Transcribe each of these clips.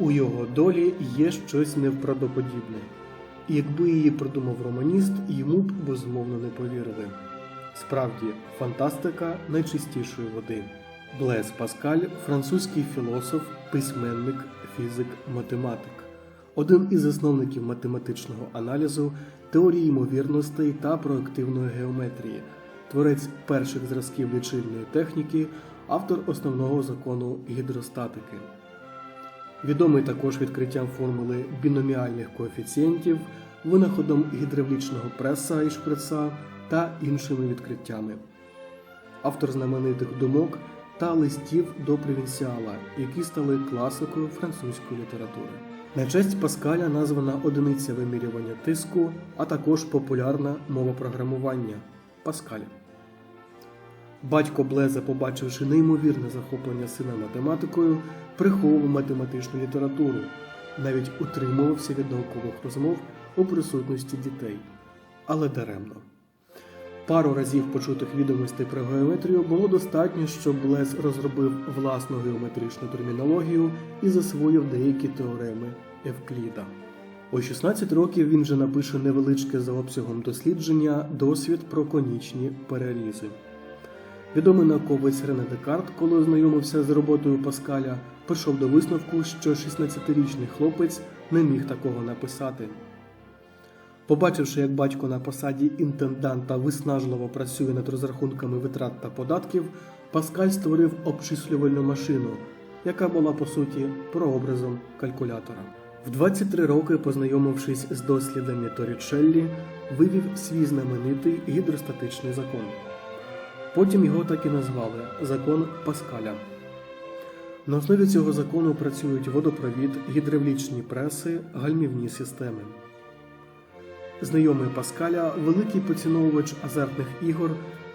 У його долі є щось невправдоподібне. І якби її придумав романіст, йому б безумовно не повірили. Справді, фантастика найчистішої води. Блес Паскаль французький філософ, письменник, фізик, математик, один із засновників математичного аналізу, теорії ймовірностей та проективної геометрії, творець перших зразків лічильної техніки, автор основного закону гідростатики. Відомий також відкриттям формули біноміальних коефіцієнтів, винаходом гідравлічного преса і шприца та іншими відкриттями. Автор знаменитих думок та листів до провінціала, які стали класикою французької літератури. На честь Паскаля названа одиниця вимірювання тиску, а також популярна мова програмування Паскаль. Батько Блеза, побачивши неймовірне захоплення сина математикою, приховував математичну літературу, навіть утримувався від наукових розмов у присутності дітей, але даремно. Пару разів почутих відомостей про геометрію було достатньо, щоб Блез розробив власну геометричну термінологію і засвоїв деякі теореми Евкліда. У 16 років він вже напише невеличке за обсягом дослідження досвід про конічні перерізи. Відомий науковець Рене Декарт, коли ознайомився з роботою Паскаля, прийшов до висновку, що 16-річний хлопець не міг такого написати. Побачивши, як батько на посаді інтенданта виснажливо працює над розрахунками витрат та податків, Паскаль створив обчислювальну машину, яка була по суті прообразом калькулятора. В 23 роки, познайомившись з дослідами Торрічеллі, вивів свій знаменитий гідростатичний закон. Потім його так і назвали закон Паскаля. На основі цього закону працюють водопровід, гідравлічні преси, гальмівні системи. Знайомий Паскаля, великий поціновувач азартних ігор,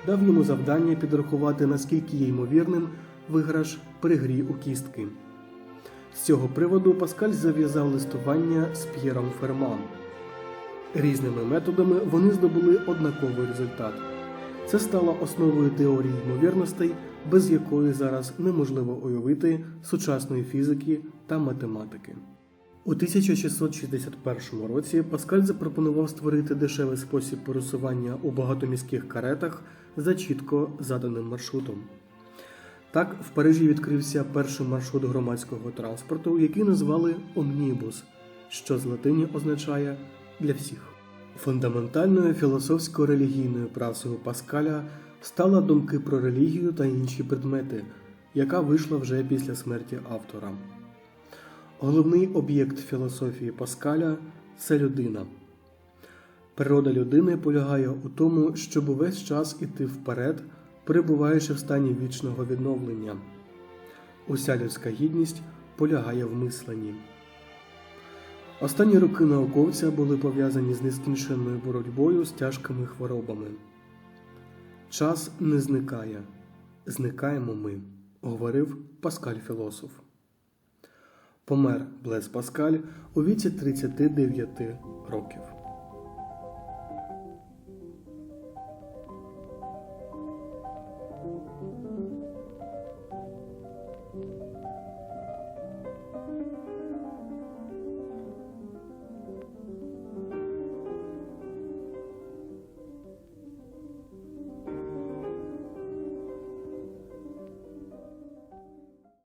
дав йому завдання підрахувати, наскільки є ймовірним виграш при грі у кістки. З цього приводу Паскаль зав'язав листування з П'єром Ферман. Різними методами вони здобули однаковий результат. Це стало основою теорії ймовірностей, без якої зараз неможливо уявити сучасної фізики та математики. У 1661 році Паскаль запропонував створити дешевий спосіб пересування у багатоміських каретах за чітко заданим маршрутом. Так, в Парижі відкрився перший маршрут громадського транспорту, який назвали Омнібус, що з латині означає для всіх. Фундаментальною філософсько-релігійною працею Паскаля стала думки про релігію та інші предмети, яка вийшла вже після смерті автора. Головний об'єкт філософії Паскаля це людина. Природа людини полягає у тому, щоб увесь час іти вперед, перебуваючи в стані вічного відновлення. Уся людська гідність полягає в мисленні. Останні роки науковця були пов'язані з нескінченною боротьбою з тяжкими хворобами. Час не зникає, зникаємо ми, говорив Паскаль філософ. Помер Блес Паскаль у віці 39 років.